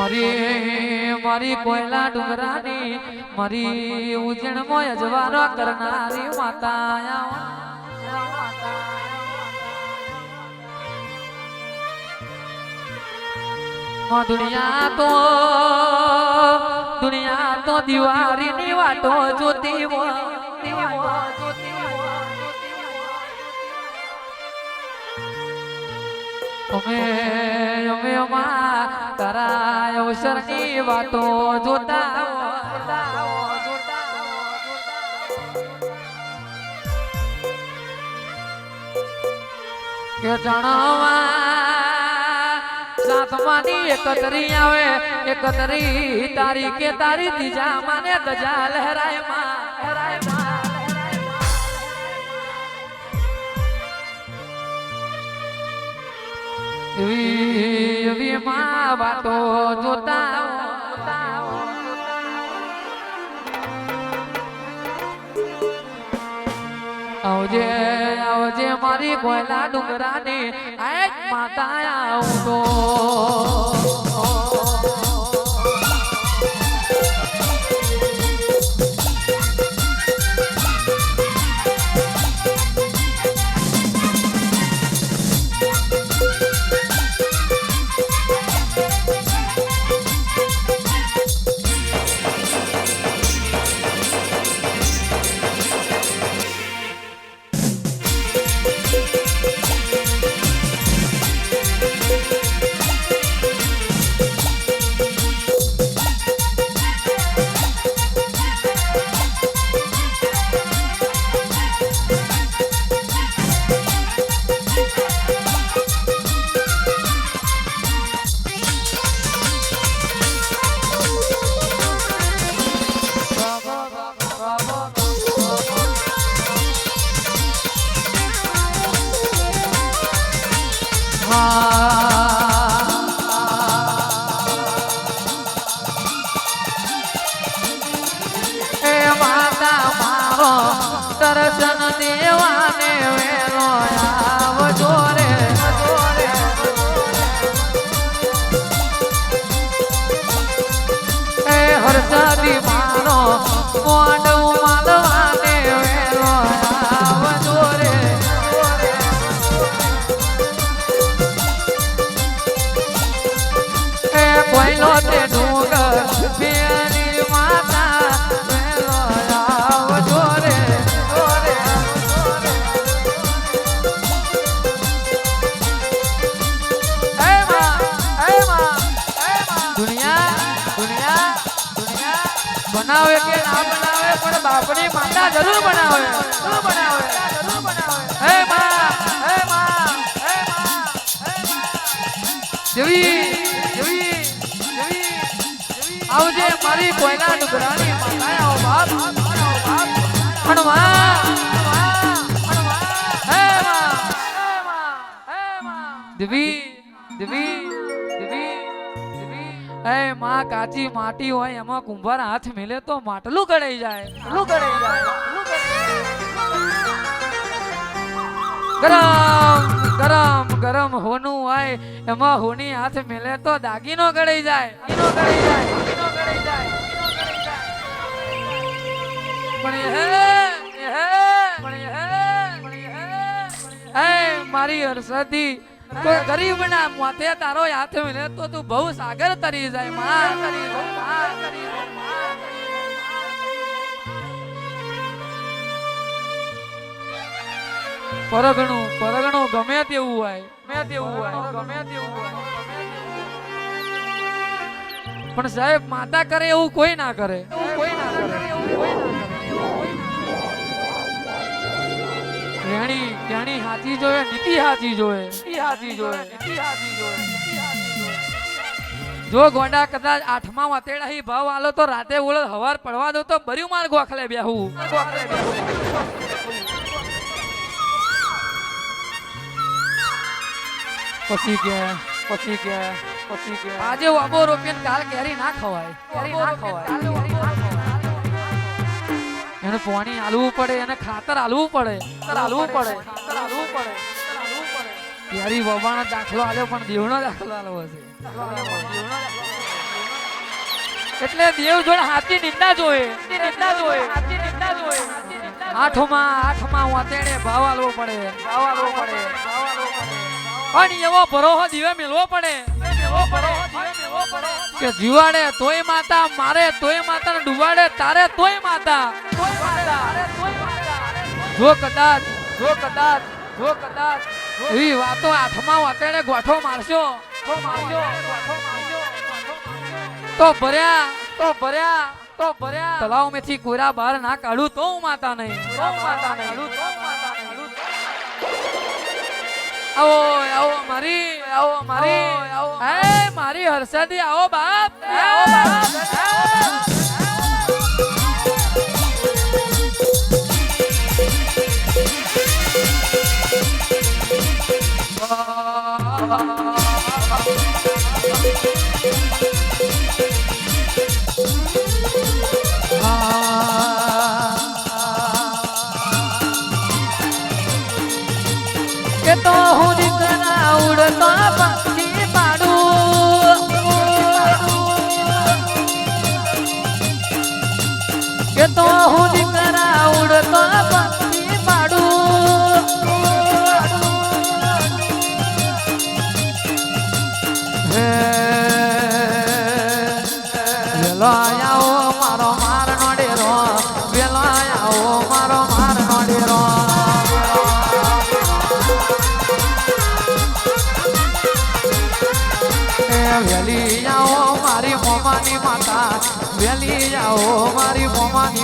મારી મારી કોયલા ડુંગરાની, મારી મોય જવારો કરનારી માતા દુનિયા તો દુનિયા તો દિવાળીની વાટો જોતી હોય અમે અમે અમા તારા અવસરની વાતો જોતા કે જણાવા સાતમાની એકતરી આવે એકતરી તારીખે તારી ત્રીજા માને દજા લહેરાયમાં, લહેરાય એવી એવી આવજે આવજે મારી કોયલા ડુંગરાની આજ માતા આવતો. એ દર્શન દેવાને વેલો આવજો કોઈલો તે ડુંગર પેલી માતા વેલો આવજો રે જોરે એ માં એ માં એ માં. દુનિયા દુનિયા દુનિયા. બનાવે કે ના બનાવે, પણ બાપની માતા જરૂર બનાવે. જરૂર બનાવે. જરૂર બનાવે હે માં હે માં હે માં. હે આવજે મારી કોયલા ડુંગરાની માતા આવો બાપમાં કાચી માટી હોય એમાં કુંભાર હાથ મેલે તો માટલું કડાઈ જાય. ગળાઈ જાય. ગરમ ગરમ ગરમ હોનું હોય, એમાં હોની હાથ મેલે તો દાગીનો કડાઈ જાય. દાગીનો કડાઈ જાય. તારો હાથ મિલે તો તું બહુ સાગર તરી જાય માં તરી તરી. પરગણું પરગણું ગમે તેવું હોય, ગમે તેવું હોય, ગમે તેવું હોય. પણ સાહેબ માતા કરે એવું કોઈ ના કરે કોઈ ના કરે કેણી કેણી હાચી જોવે નીતિ હાથી જોવે નીતિ હાથી જોવે નીતિ હાથી જોવે. જો ગોંડા કદાચ આઠમા વાતેડા ભાવ આલો તો રાતે ઓળે હવાર પડવા દો તો બર્યું માર ગોખલે બેહું ગોખલે બેહું. પછી કે પછી કે આજે વાબો રોપીને કાલ કેરી ના ખવાય. કેરી ના ખવાય. એને પાણી આલવું પડે એને ખાતર આલવું પડે. આલવું પડે. આલવું પડે. કેરી વવાણો દાખલો આલ્યો પણ દેવનો દાખલો આલવો છે એટલે દેવ જોડે હાથી નિંદા જોઈએ નિંદા જોએ આઠમાં આઠમાં વાતેડે ભાવ આલવો પડે. ભાવ આલવો પડે. પણ એવો ભરોહો દીવે મેલવો પડે. કે જીવાડે તોય માતા, મારે તોય માતા ડુબાડે, તારે તોય માતા. જો કદાચ જો કદાચ જો કદાચ એવી વાતો આઠમાં વાતેડે ગોઠો મારશો. તો ભર્યા તો ભર્યા તો ભર્યા. તલાવ મેથી કોરા બહાર ના કાઢું તો હું માતા નહીં. તો માતા નહીં આવો આવો મારી આવો મારી આવો હે મારી. હર્ષદી આવો બાપ. આવો બાપ. કે વેલો આવો મારો માર નો ડેરો વેલો આવો મારો માર નો ડેરો વેલી આવો મારી મોમાની માતા, વેલી આવો મારી મોમાની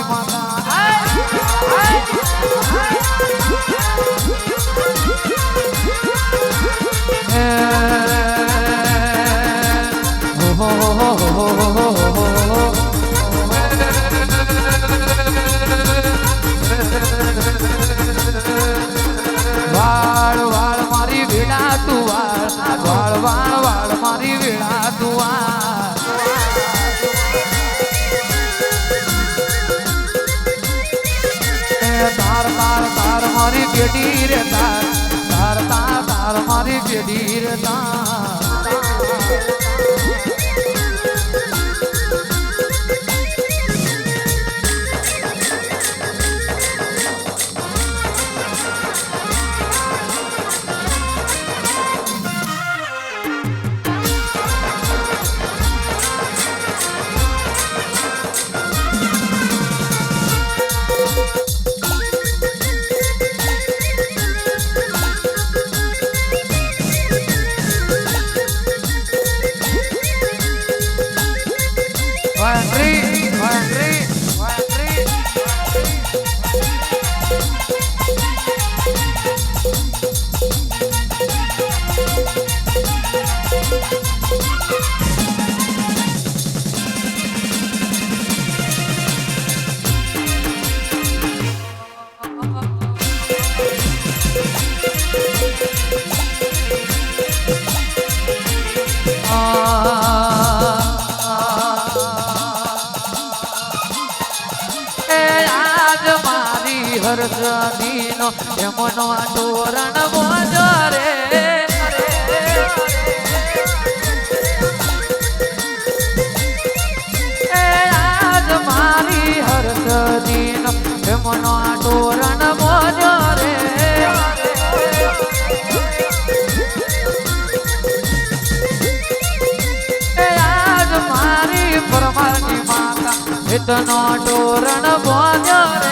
વાળ વાળ મારી વેળા તું વાળ વાળ વાળ વાળ મારી વેળા તું તાર તાર તાર મારી પેઢી રે તાર તાર તાર તાર મારી પેઢી રે તાર. I'm free. આજ મારી હરસદીનો એમનો તોરણ મોજો રે. આજ મારી હરસદીનો એમનો તોરણ મોજો રે. મારી પરમારની માતા એતનો તોરણ બોજો રે.